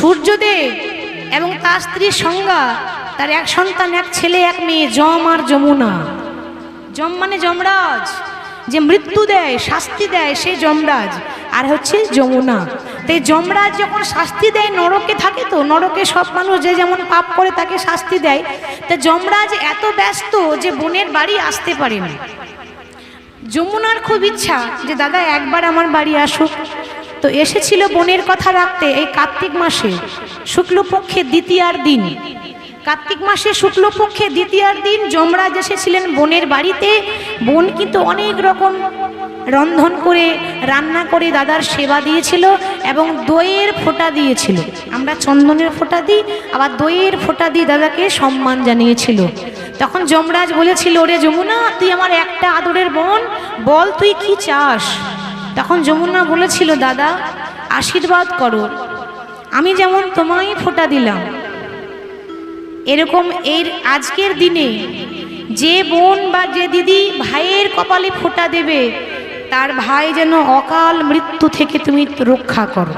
সূর্যদেব এবং তার স্ত্রীর সংজ্ঞা, তার এক সন্তান, এক ছেলে, এক মেয়ে যম আর যমুনা। যম মানে যমরাজ। যে মৃত্যু দেয়, শাস্তি দেয়, সে যমরাজ। আর হচ্ছে যমুনা। তাই যমরাজ যখন শাস্তি দেয়, নরকে থাকে তো, নরকে সব মানুষ যে যেমন পাপ করে, তাকে শাস্তি দেয়। তা যমরাজ এত ব্যস্ত যে বোনের বাড়ি আসতে পারেনি। যমুনার খুব ইচ্ছা যে, দাদা, একবার আমার বাড়ি আসুক। তো এসেছিল বোনের কথা রাখতে এই কার্তিক মাসে শুক্লপক্ষের দ্বিতীয়ার দিন। কার্তিক মাসে শুক্লপক্ষে দ্বিতীয়ার দিন যমরাজ এসেছিলেন বোনের বাড়িতে। বোন কিন্তু অনেক রকম রন্ধন করে, রান্না করে দাদার সেবা দিয়েছিল এবং দইয়ের ফোঁটা দিয়েছিল। আমরা চন্দনের ফোঁটা দিই, আবার দইয়ের ফোঁটা দিয়ে দাদাকে সম্মান জানিয়েছিল। তখন যমরাজ বলেছিল, ওরে যমুনা, তুই আমার একটা আদরের বোন, বল তুই কি চাস? তখন যমুনা বলেছিল, দাদা, আশীর্বাদ করো। আমি যেমন তোমায় ফোটা দিলাম। এরকম এর আজকের দিনে যে বোন বা যে দিদি ভাইয়ের কপালে ফোটা দেবে, তার ভাই যেন অকাল মৃত্যু থেকে তুমি রক্ষা করো।